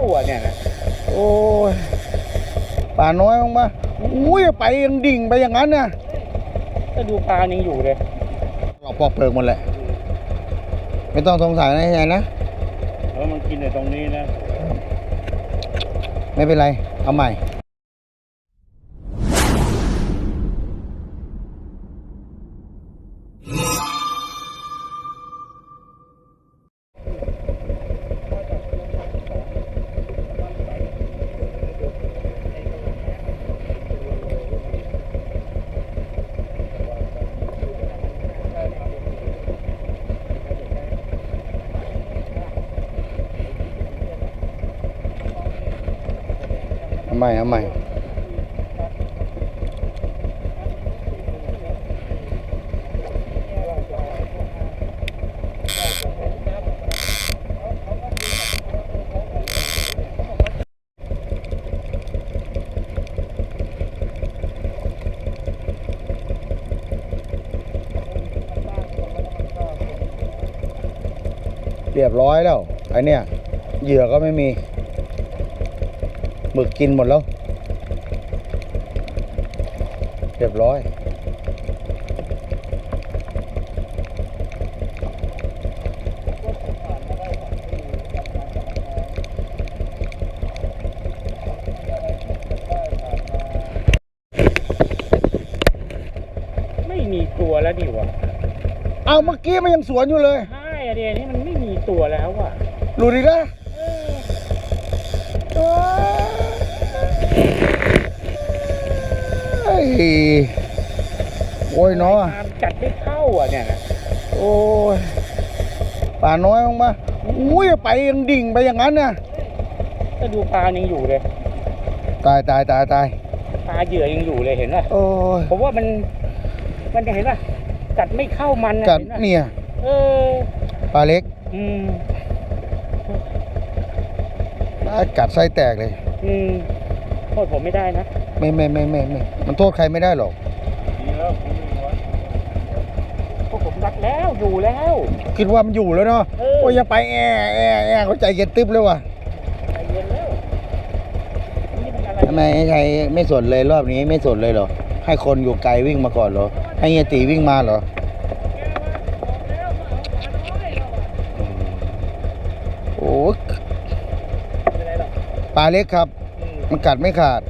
เข้าอะเนี่ยนะโอ้ยป่าน้อยมากมาอุ้ยไปยังดิ่งไปอย่างนั้นเนี่ยก็ดูปลายังอยู่เลยเราปอกเปลือกหมดแหละไม่ต้องสงสัยนะยายนะแล้วมันกินในตรงนี้นะ ไม่เป็นไร เอาใหม่ ใหม่เอาใหม่เรียบร้อยแล้วไอเนี่ยเหยื่อก็ไม่มี หมึกกินหมดแล้ว เรียบร้อย ไม่มีตัวแล้วดิวะเอาเมื่อกี้มันยังสวนอยู่เลย ใช่อะเดี๋ยวนี้มันไม่มีตัวแล้วว่ะดูดินะเอ้ย โอ้ยเนาะตามจัดไม่เข้าอะเนี่ยนะโอ้ยป่าน้อยมากมาอุ้ยไปยังดิ่งไปอย่างนั้นเนี่ยก็ดูปลายังอยู่เลย ตายตายตายตายปลาเหยื่อยังอยู่เลยเห็นป่ะโอ้ยผมว่ามัน มันจะเห็นป่ะกัดไม่เข้ามันนะกัดเห็นป่ะเนี่ย เออปลาเล็ก อืมกัดไส้แตกเลย อืม โทษผมไม่ได้นะไม่ไม่ไม่ไม่ไม่มันโทษใครไม่ได้หรอก ดีแล้วพวกผมรักแล้วอยู่แล้ว คิดว่ามันอยู่แล้วเนาะเออ โอ้ยอย่าไปแอแอแอเขาใจเย็นตึ๊บเลยว่ะใจเย็นแล้วนี่มันอะไรทำไมไอ้ชัยไม่สนเลยรอบนี้ไม่สนเลยเหรอ ให้คนอยู่ไกลวิ่งมาก่อนเหรอ ให้เฮียตีวิ่งมาเหรอ โอ้ยไม่ได้หรอกปลาเล็กครับอื มมันกัดไม่ขาด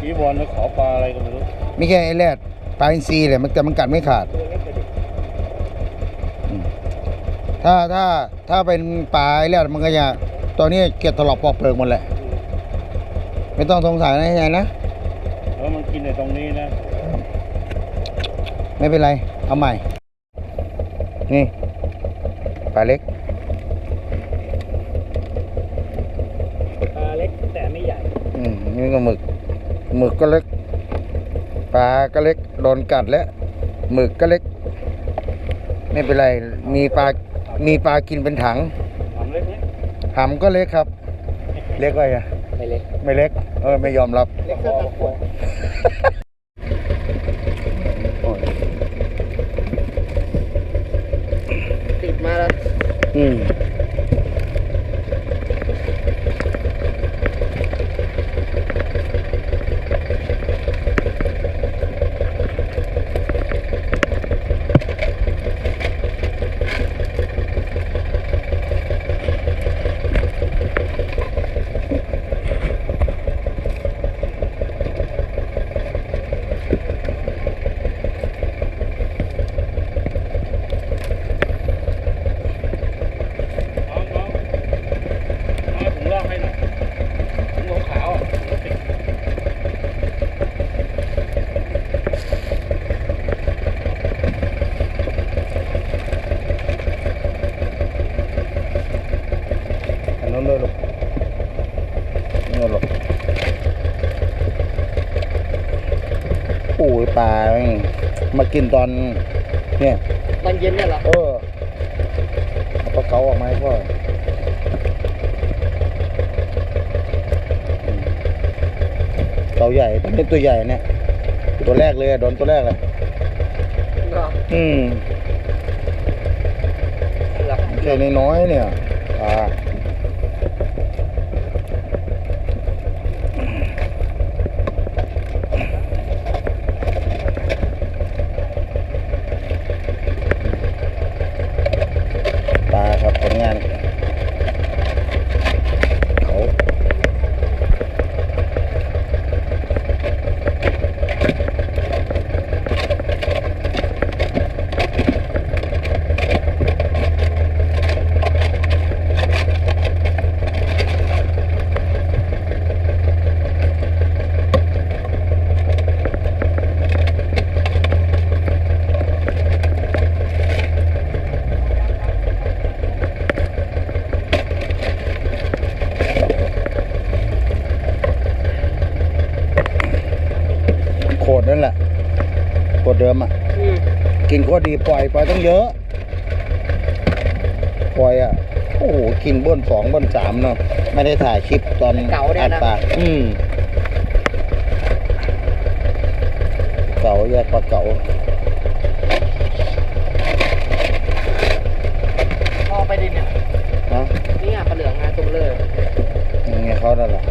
พี่บอลมาขอปลาอะไรก็ไม่รู้ไม่แค่ไอ้แรดปลาอินทรีแหละมันแต่มันกัดไม่ขาดตัวเล็กไปดิถ้าถ้าถ้าเป็นปลาไอ้แรดมันก็จะตอนนี้เกล็ดถลอกปอกเปลือกหมดแหละ ไม่ต้องสงสัยนะยายนะ แล้วมันกินในตรงนี้นะไม่เป็นไร เอาใหม่ นี่ปลาเล็ก ปลาเล็กแต่ไม่ใหญ่อืม นี่ก็หมึก หมึกก็เล็ก ปลาก็เล็ก โดนกัดแล้วหมึกก็เล็ก ไม่เป็นไร มีปลา มีปลากินเป็นถังหอมเล็กเนี้ยหำก็เล็กครับ เล็กไว้อะไม่เล็ก ไม่เล็ก เออ ไม่ยอมรับ เล็กก็ตะขวดติดมาแล้ว อืมอันนั้นเลยลูกนี่ลูกโอ้ยปลาแม่ง มากินตอนเนี่ย ตอนเย็นเนี่ยเหรอเออเอาปลาเก๋าออกมาให้พ่ออืมเก๋าใหญ่ตัวนี้ตัวใหญ่เนี่ย ตัวแรกเลยอะโดนตัวแรกเลยเหรออืมเหรอแค่น้อยๆเนี่ยปลา เดิมอะอืมกินโคตรดีปล่อยปล่อยต้องเยอะ ปล่อยอะโอ้โหกินเบิ้ลสองเบิ้ลสามเนาะไม่ได้ถ่ายคลิปตอนเก๋าเนี่ยอัดนะปลาอืมเก๋าแยกปลาเก๋าพอไปดิเนี่ยนะเนี่ยปลาเหลืองงานตุ้มเลยยังไงเขานั่นแหละ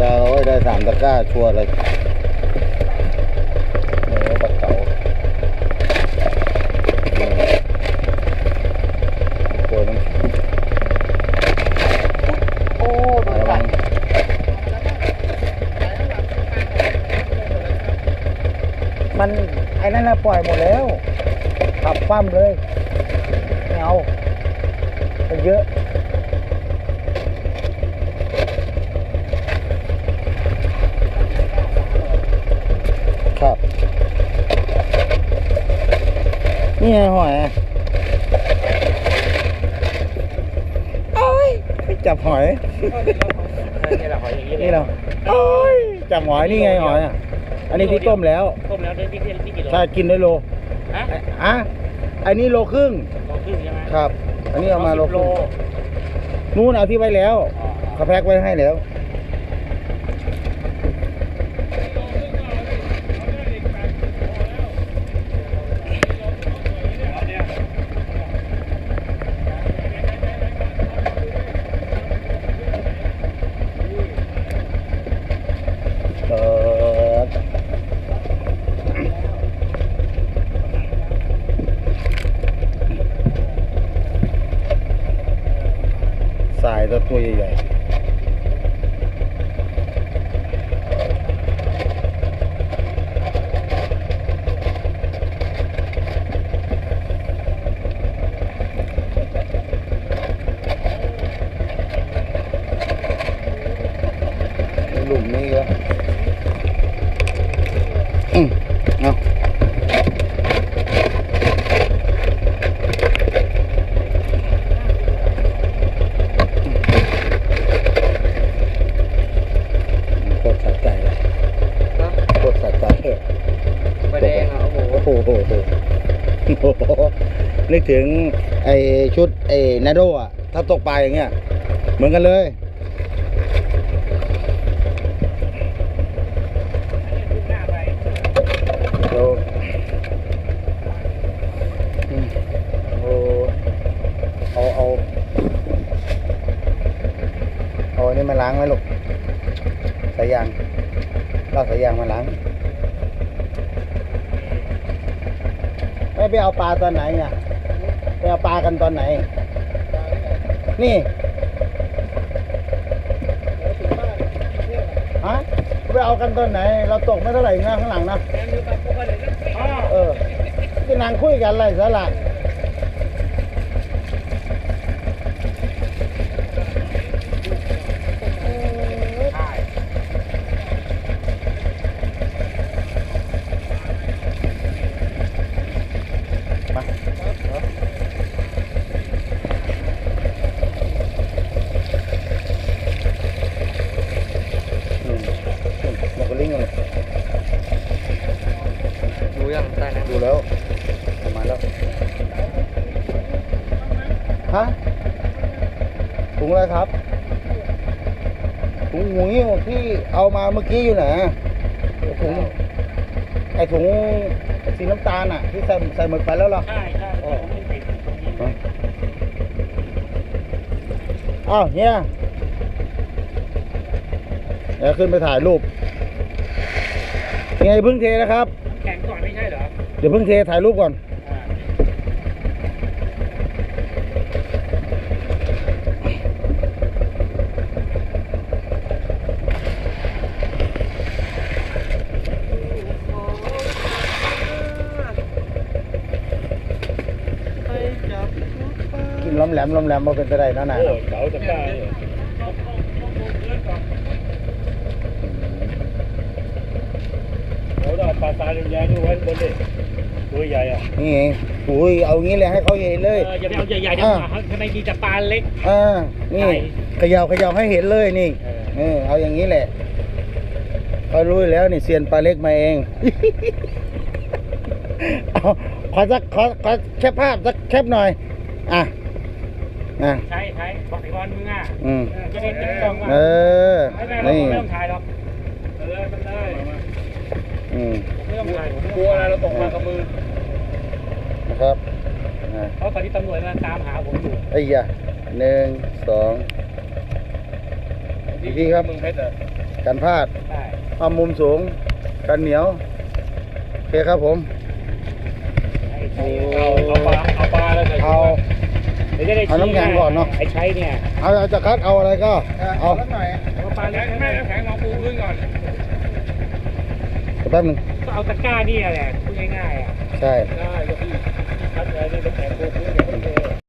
ดาวไว้ได้สามตะกร้าชัวร์เลยเออปลาเก๋าเออโอ้ยน้ำ โอ้โดน ระ กั วั ด ง มันไอ้นั่นน่ะปล่อยหมดแล้ว ขับปั้มเลยไม่เอามันเยอะครับ นี่ไงหอยอะโอ้ยจับหอย นี่แหละหอยอย่างนี้เลย นี่เราโอ้ยจับหอยนี่ไงหอยอะ อันนี้ที่ต้มแล้ว ต้มแล้วได้ที่ที่กี่โลถ้ากินได้โลฮะอะอันนี้โลครึ่งโลครึ่งใช่ไหมครับ อันนี้เอามาโลสิบครึ่งนู่นเอาที่ไว้แล้วอ๋อเขาแพ็คไว้ให้แล้ว เออ สายตัวตัวใหญ่ๆหลุมนี้ก็อืมเอาโคตรสะใจเลยโคตรสะใจ ปลาแดงอะโอ้โห โอ้โหโอ้โหนึก ถึงไอชุดไอนาโดอะถ้าตกปลาอย่างเงี้ย เหมือนกันเลย โอ้อืมโอ้เอาเอาเอาอันนี้มาล้างไหมลูกสายยางลากสายยางมาล้างไม่ไปเอาปลาตอนไหนเนี่ย ไปเอาปลากันตอนไหน นี่ฮะไปเอากันตอนไหน เราตกไม่เท่าไหร่นะข้างหลังนะ เออที่นางคุยกันอะไรสาระอืมมันก็ลิงก์กันเลย ดูยังได้นะ ดูแล้วประมาณแล้ว ฮะ ถุงอะไรครับถุงหมูหิ้วที่เอามาเมื่อกี้อยู่ไหนถุงไอถุงสีน้ำตาลอะ ที่ใส่ใส่หมึกไปแล้วเหรอใช่ใช่ผมไม่ติดอ้าวเฮียเดี๋ยวขึ้นไปถ่ายรูปยังไงเพิ่งเทนะครับ แข็งก่อนไม่ใช่เหรอ เดี๋ยวเพิ่งเทถ่ายรูปก่อน อ่า กินล้อ มแหลมล้อมแหลมมาเป็นไปได้เนาะนะโอ้เก๋าจะกล้าเลยเขาเอาปลาตาลยางๆไว้บนดิตัวใหญ่อะนี่ไงอุ้ยเอางี้เลยให้เขาเห็นเลย เอออย่าไปเอาใหญ่ๆเดี๋ยวมาทำไมมีแต่ปลาเล็ก อ่า นี่ใช่ เขย่าเขย่าให้เห็นเลยนี่ เออเออ เอาอย่างนี้แหละเขารู้อยู่แล้วนี่เซียนปลาเล็กมาเอง เอาขอสักขอขอแคปภาพสักแคปหน่อย อะ อะใช่ใช่บอกไอ้บอลมึงอะอืมจะได้ติ๊กตองว่าเออ ไม่ไม่เรานี่ ไม่ต้องถ่ายหรอกมันเลยมันเลยอืม ไม่ต้องถ่ายผมกลัวอะไรเราตกมากับมือนะครับอะเพราะตอนนี้ตำรวจมาตามหาผมอยู่ไอ้ยะหนึ่งสอง อีกทีครับ มึงเพชรเหรอกันพลาดใช่เอามุมสูง กันเหนียว โอเคครับผม ไอ้ใช้เอาเอาปลาเอาปลาแล้วใส่เอาเดี๋ยว จะได้เอาน้ำแข็งก่อนเนอะไอ้ใช้เนี่ยเอาเอาจะคัดเอาอะไรก็ เอา เอาปลาแข็เล็งกแม่แม่น้ำแข็งลองปูพื้นก่อน แป๊บหนึง ก็เอาตะกร้านี่แหละพูดง่ายๆอะใช่ ได้ก็พี่คัดไว้นี่น้ำแข็งปูพื้นเดี๋ยวมันเท